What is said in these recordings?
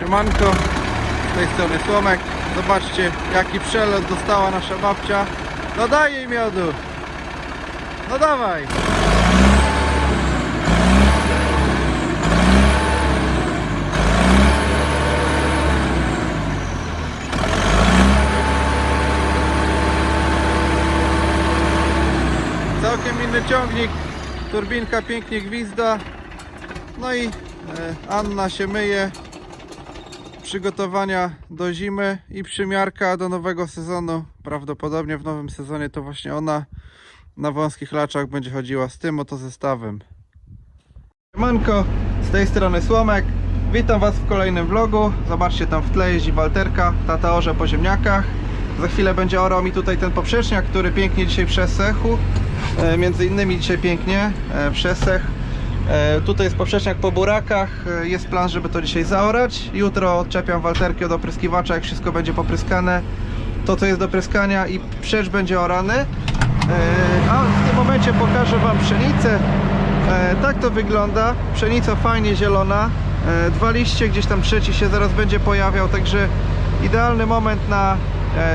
Siemanko, z tej strony Słomek. Zobaczcie jaki przelot dostała nasza babcia. No daj jej miodu. No dawaj. Całkiem inny ciągnik. Turbinka pięknie gwizda. No i e, Anna się myje. Przygotowania do zimy i przymiarka do nowego sezonu. Prawdopodobnie w nowym sezonie to właśnie ona na wąskich laczach będzie chodziła z tym oto zestawem. Siemanko, z tej strony Słomek. Witam Was w kolejnym vlogu. Zobaczcie, tam w tle jeździ Walterka, tata orze po ziemniakach. Za chwilę będzie orał mi tutaj ten poprzeczniak, który pięknie dzisiaj przesechł. E, między innymi dzisiaj pięknie e, przesechł. E, tutaj jest poprzeczniak po burakach. E, jest plan, żeby to dzisiaj zaorać. Jutro odczepiam Walterki od opryskiwacza, jak wszystko będzie popryskane. To, co jest do pryskania i przecz będzie orany. E, a w tym momencie pokażę Wam pszenicę. Tak to wygląda. Pszenica fajnie zielona. Dwa liście, gdzieś tam trzeci się zaraz będzie pojawiał, także idealny moment na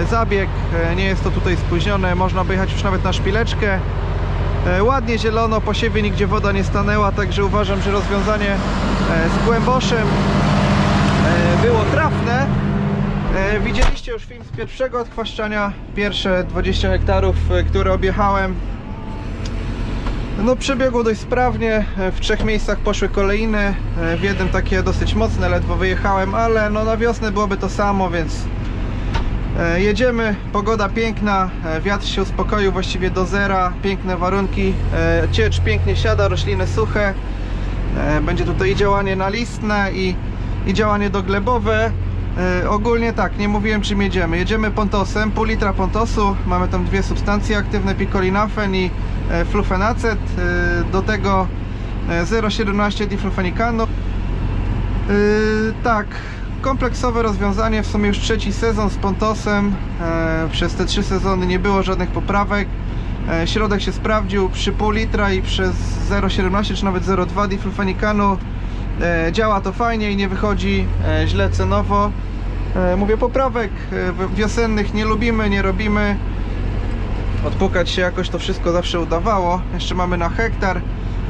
zabieg. Nie jest to tutaj spóźnione. Można by jechać już nawet na szpileczkę. E, ładnie zielono, po siewie nigdzie woda nie stanęła, także uważam, że rozwiązanie e, z głęboszem e, było trafne. Widzieliście już film z pierwszego odchwaszczania, pierwsze 20 hektarów, które objechałem. No przebiegło dość sprawnie, w trzech miejscach poszły kolejne, w jednym takie dosyć mocne, ledwo wyjechałem, ale no na wiosnę byłoby to samo, więc jedziemy, pogoda piękna, e, wiatr się uspokoił właściwie do zera, piękne warunki, e, ciecz pięknie siada, rośliny suche, E, będzie tutaj i działanie nalistne i, i działanie doglebowe. E, ogólnie tak, nie mówiłem czym jedziemy. Jedziemy pontosem, pół litra pontosu. Mamy tam dwie substancje aktywne, picolinafen i e, flufenacet. E, do tego e, 0,17 diflufenikanu. E, tak, kompleksowe rozwiązanie, w sumie już trzeci sezon z pontosem. E, przez te trzy sezony nie było żadnych poprawek. E, Środek się sprawdził przy pół litra i przez 0,17 czy nawet 0,2 diflufenikanu e, działa to fajnie i nie wychodzi e, źle cenowo. E, Mówię poprawek e, wiosennych nie lubimy, nie robimy. Odpukać się jakoś to wszystko zawsze udawało. Jeszcze mamy na hektar.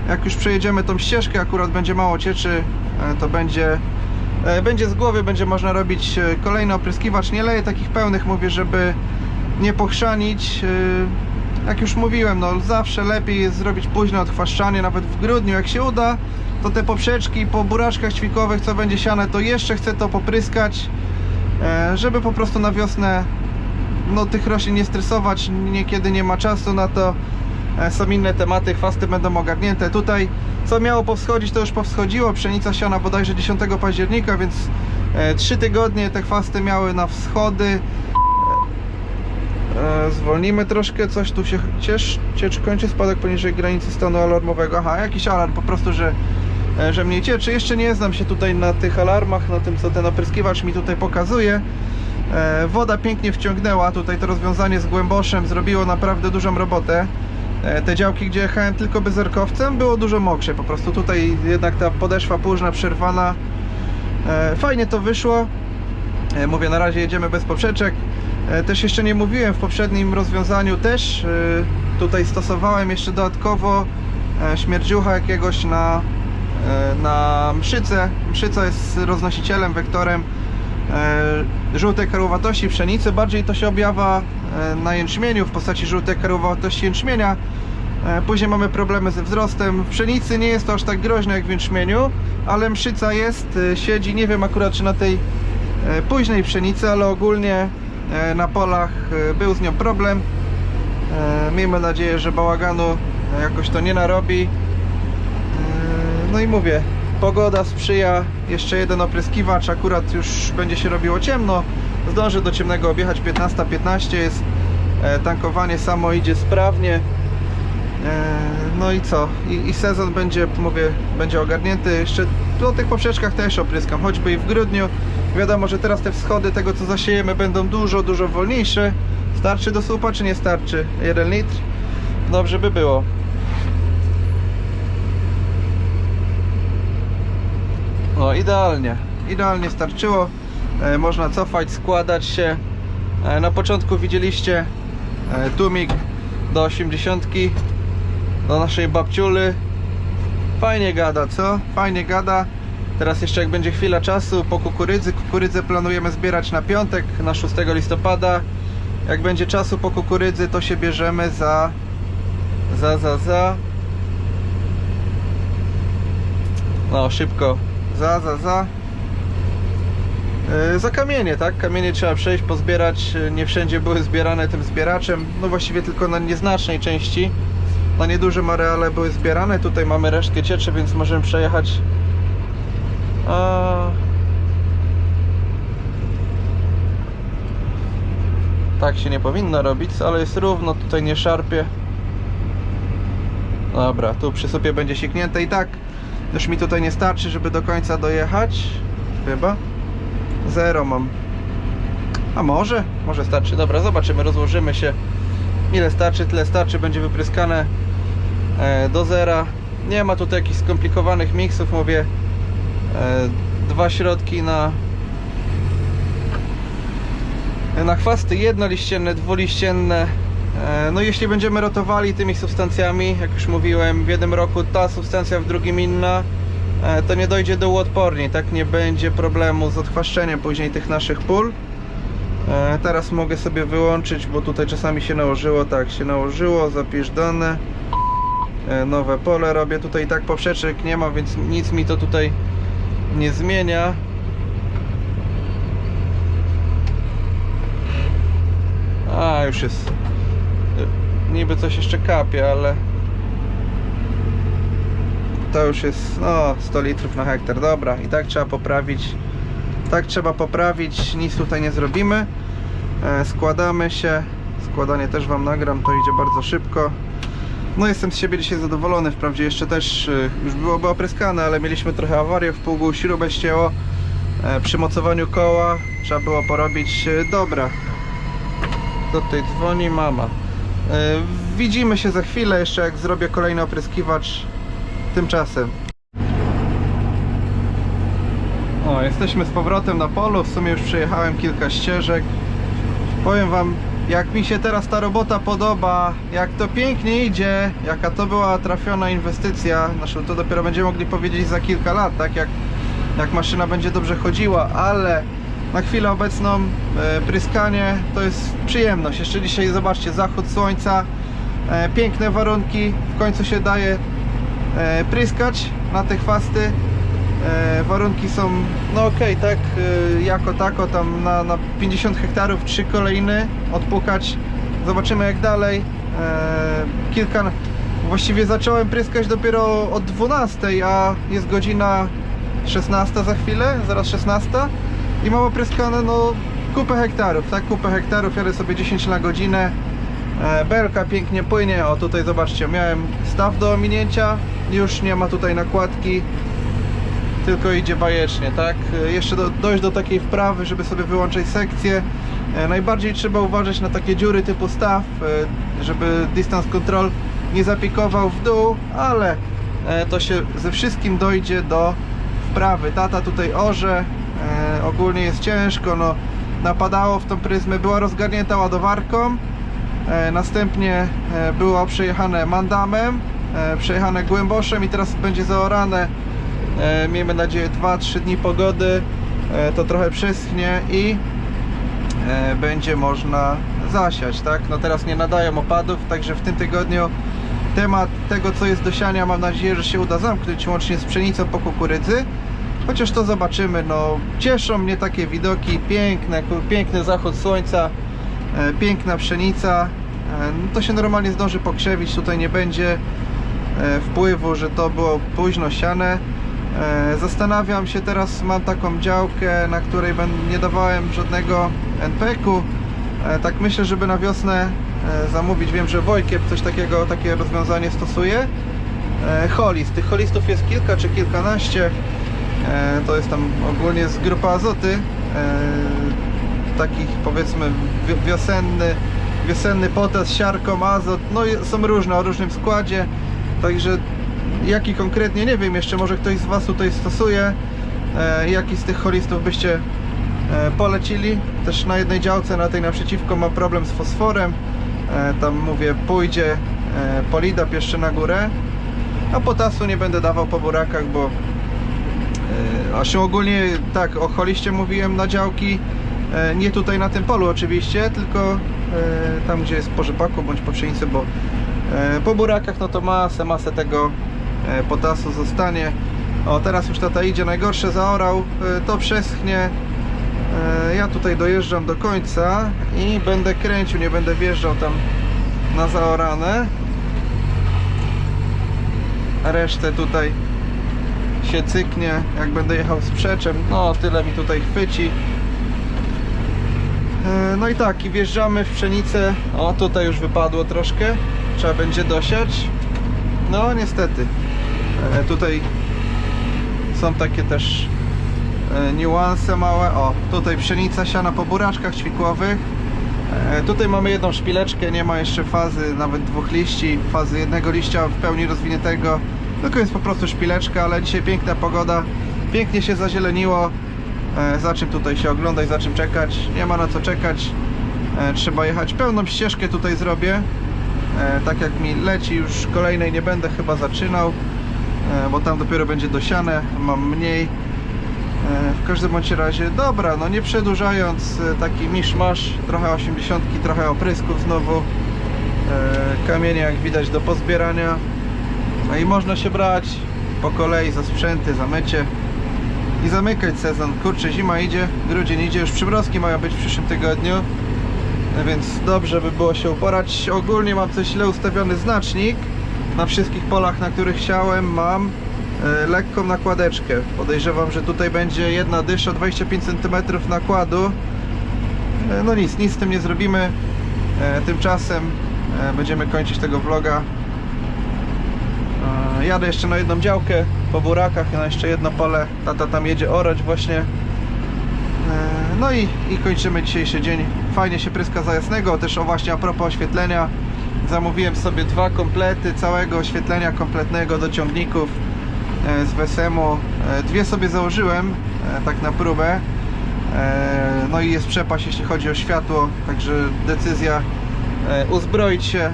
Jak już przejedziemy tą ścieżkę, akurat będzie mało cieczy, e, to będzie będzie z głowy, będzie można robić e, kolejny opryskiwacz. Nie leję takich pełnych, mówię, żeby nie pochrzanić. E, Jak już mówiłem, no zawsze lepiej jest zrobić późne odchwaszczanie, nawet w grudniu. Jak się uda, to te poprzeczki po buraczkach ćwikowych, co będzie siane, to jeszcze chcę to popryskać, e, żeby po prostu na wiosnę no, tych roślin nie stresować. Niekiedy nie ma czasu na to. E, Są inne tematy, chwasty będą ogarnięte. Tutaj co miało powschodzić, to już powschodziło. Pszenica siana bodajże 10 października, więc 3 tygodnie te chwasty miały na wschody. E, Zwolnimy troszkę, coś tu się ciesz, ciecz kończy spadek poniżej granicy stanu alarmowego. Aha, jakiś alarm po prostu, że, e, że mniej cieczy. Jeszcze nie znam się tutaj na tych alarmach, na tym co ten opryskiwacz mi tutaj pokazuje. E, Woda pięknie wciągnęła, tutaj to rozwiązanie z głęboszem zrobiło naprawdę dużą robotę. E, Te działki, gdzie jechałem tylko bezerkowcem, było dużo mokrzej po prostu. Tutaj jednak ta podeszwa półżna przerwana. E, Fajnie to wyszło. E, Mówię, na razie jedziemy bez poprzeczek. Też jeszcze nie mówiłem, w poprzednim rozwiązaniu też tutaj stosowałem jeszcze dodatkowo śmierdziucha jakiegoś na, na mszycę. Mszyca jest roznosicielem, wektorem żółtej karłowatości pszenicy. Bardziej to się objawia e, na jęczmieniu w postaci żółtej karłowatości jęczmienia. E, Później mamy problemy ze wzrostem. W pszenicy nie jest to aż tak groźne jak w jęczmieniu, ale mszyca jest, e, siedzi, nie wiem akurat czy na tej e, późnej pszenicy, ale ogólnie e, na polach e, był z nią problem. E, Miejmy nadzieję, że bałaganu e, jakoś to nie narobi. E, No i mówię, pogoda sprzyja, jeszcze jeden opryskiwacz, akurat już będzie się robiło ciemno. Zdążę do ciemnego objechać 15.15 jest e, tankowanie samo idzie sprawnie. E, No i co? I, I sezon będzie, mówię, będzie ogarnięty. Jeszcze po tych poprzeczkach też opryskam, choćby i w grudniu. Wiadomo, że teraz te wschody tego co zasiejemy będą dużo, dużo wolniejsze. Starczy do słupa czy nie starczy? 1 litr? Dobrze by było. No idealnie. idealnie starczyło. E, Można cofać, składać się. E, Na początku widzieliście e, tłumik do 80 do naszej babciuly. Fajnie gada, co? Fajnie gada. Teraz jeszcze jak będzie chwila czasu po kukurydzy, kukurydzę planujemy zbierać na piątek, na 6 listopada. Jak będzie czasu po kukurydzy, to się bierzemy za za, za, za no szybko za, za, za Yy, za kamienie, tak? Kamienie trzeba przejść, pozbierać. Yy, Nie wszędzie były zbierane tym zbieraczem. No właściwie tylko na nieznacznej części. Na niedużym areale były zbierane. Tutaj mamy resztkę cieczy, więc możemy przejechać. A... Tak się nie powinno robić, ale jest równo, tutaj nie szarpie. Dobra, tu przy supie będzie siknięte i tak już mi tutaj nie starczy, żeby do końca dojechać. Chyba. Zero mam. A może? Może starczy. Dobra, zobaczymy, rozłożymy się. Ile starczy, tyle starczy. Będzie wypryskane e, do zera. Nie ma tutaj jakichś skomplikowanych miksów. Mówię, e, dwa środki na na chwasty jednoliścienne, dwuliścienne. E, No jeśli będziemy rotowali tymi substancjami, jak już mówiłem, w jednym roku ta substancja, w drugim inna, e, to nie dojdzie do uodpornień, tak nie będzie problemu z odchwaszczeniem później tych naszych pól. E, Teraz mogę sobie wyłączyć, bo tutaj czasami się nałożyło, tak się nałożyło, zapisz dane. Nowe pole robię, tutaj i tak poprzeczek nie ma, więc nic mi to tutaj nie zmienia. A, już jest. Niby coś jeszcze kapie, ale. To już jest. No, 100 litrów na hektar. Dobra, i tak trzeba poprawić. Tak trzeba poprawić. Nic tutaj nie zrobimy. E, składamy się. Składanie też Wam nagram, to idzie bardzo szybko. No, jestem z siebie dzisiaj zadowolony. Wprawdzie jeszcze też e, już byłoby opryskane, ale mieliśmy trochę awarię w pługu, śrubę ścięło. E, przy mocowaniu koła trzeba było porobić. E, dobra, do tej dzwoni mama. E, Widzimy się za chwilę, jeszcze jak zrobię kolejny opryskiwacz. Tymczasem. O, jesteśmy z powrotem na polu. W sumie już przejechałem kilka ścieżek. Powiem Wam, jak mi się teraz ta robota podoba, jak to pięknie idzie, jaka to była trafiona inwestycja. Znaczy, to dopiero będziemy mogli powiedzieć za kilka lat, tak? Jak, jak maszyna będzie dobrze chodziła, ale na chwilę obecną e, pryskanie to jest przyjemność. Jeszcze dzisiaj zobaczcie zachód słońca, e, piękne warunki, w końcu się daje e, pryskać na te chwasty. Warunki są no okej, tak, jako tako tam na, na 50 hektarów trzy kolejny odpukać. Zobaczymy jak dalej. Kilka, właściwie zacząłem pryskać dopiero od 12, a jest godzina 16 za chwilę, zaraz 16 i mam opryskane no kupę hektarów, tak, kupę hektarów, jadę sobie 10 na godzinę. E, belka pięknie płynie, o tutaj zobaczcie, miałem staw do ominięcia, już nie ma tutaj nakładki tylko idzie bajecznie, tak, E, jeszcze do, dojść do takiej wprawy, żeby sobie wyłączyć sekcję. E, najbardziej trzeba uważać na takie dziury typu staw, żeby distance control nie zapikował w dół, ale to się ze wszystkim dojdzie do wprawy. Tata tutaj orze, e, ogólnie jest ciężko, no napadało w tą pryzmę, była rozgarnięta ładowarką, e, następnie e, było przejechane mandamem, e, przejechane głęboszem i teraz będzie zaorane, e, miejmy nadzieję 2-3 dni pogody, e, to trochę przyschnie i e, będzie można zasiać, tak? No teraz nie nadają opadów, także w tym tygodniu temat tego co jest do siania mam nadzieję, że się uda zamknąć łącznie z pszenicą po kukurydzy. Chociaż to zobaczymy, no cieszą mnie takie widoki, piękne, piękny zachód słońca, e, piękna pszenica. E, no to się normalnie zdąży pokrzewić, tutaj nie będzie e, wpływu, że to było późno siane. E, Zastanawiam się teraz, mam taką działkę, na której ben- nie dawałem żadnego NPK-u. E, Tak myślę, żeby na wiosnę e, zamówić. Wiem, że Wojkiep coś takiego, takie rozwiązanie stosuje. E, Holis. Tych holistów jest kilka czy kilkanaście. E, To jest tam ogólnie z grupa azoty. e, Takich powiedzmy wi- wiosenny, wiosenny potas, siarką, azot. No są różne o różnym składzie. Także jaki konkretnie nie wiem, jeszcze może ktoś z Was tutaj stosuje. e, jaki z tych holistów byście polecili. Też na jednej działce, na tej naprzeciwko mam problem z fosforem. Tam mówię, pójdzie polidap jeszcze na górę. A potasu nie będę dawał po burakach, bo a się ogólnie tak o mówiłem na działki. E, nie tutaj na tym polu oczywiście, tylko e, tam gdzie jest po rzepaku bądź po pszenicy, bo e, po burakach no to masę, masę tego e, potasu zostanie. O teraz już tata idzie, najgorsze zaorał, e, to przeschnie. E, Ja tutaj dojeżdżam do końca i będę kręcił, nie będę wjeżdżał tam na zaorane. Resztę tutaj się cyknie, jak będę jechał z przeczem. No, tyle mi tutaj chwyci. E, No i tak, i wjeżdżamy w pszenicę. O, tutaj już wypadło troszkę. Trzeba będzie dosiać. No, niestety. E, Tutaj są takie też e, niuanse małe. O, tutaj pszenica siana po buraczkach ćwikłowych. Tutaj mamy jedną szpileczkę, nie ma jeszcze fazy nawet dwóch liści, fazy jednego liścia w pełni rozwiniętego. Tylko jest po prostu szpileczka, ale dzisiaj piękna pogoda, pięknie się zazieleniło. E, Za czym tutaj się oglądać, za czym czekać? Nie ma na co czekać. E, Trzeba jechać. Pełną ścieżkę tutaj zrobię. E, Tak jak mi leci, już kolejnej nie będę chyba zaczynał, bo tam dopiero będzie dosiane, mam mniej. W każdym bądź razie, dobra, no nie przedłużając, taki miszmasz, trochę 80, trochę oprysków znowu, kamienie jak widać do pozbierania. No i można się brać po kolei za sprzęty, za mycie i zamykać sezon. Kurczę, zima idzie, grudzień idzie, już przymrozki mają być w przyszłym tygodniu, e, więc dobrze by było się uporać. Ogólnie mam coś źle ustawiony znacznik. Na wszystkich polach, na których chciałem, mam e, lekką nakładeczkę. Podejrzewam, że tutaj będzie jedna dysza 25 cm nakładu. E, No nic, nic z tym nie zrobimy. E, Tymczasem będziemy kończyć tego vloga. Jadę jeszcze na jedną działkę po burakach, na jeszcze jedno pole. Tata tam jedzie orać właśnie. E, No i, i kończymy dzisiejszy dzień. Fajnie się pryska za jasnego. Też o właśnie a propos oświetlenia. Zamówiłem sobie dwa komplety całego oświetlenia kompletnego do ciągników e, z WSM-u. E, Dwie sobie założyłem, tak na próbę. No i jest przepaść jeśli chodzi o światło, także decyzja uzbroić się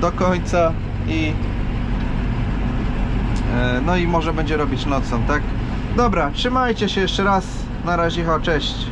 do końca i no i może będzie robić nocą, tak? Dobra, trzymajcie się jeszcze raz. Na razie, ho, cześć.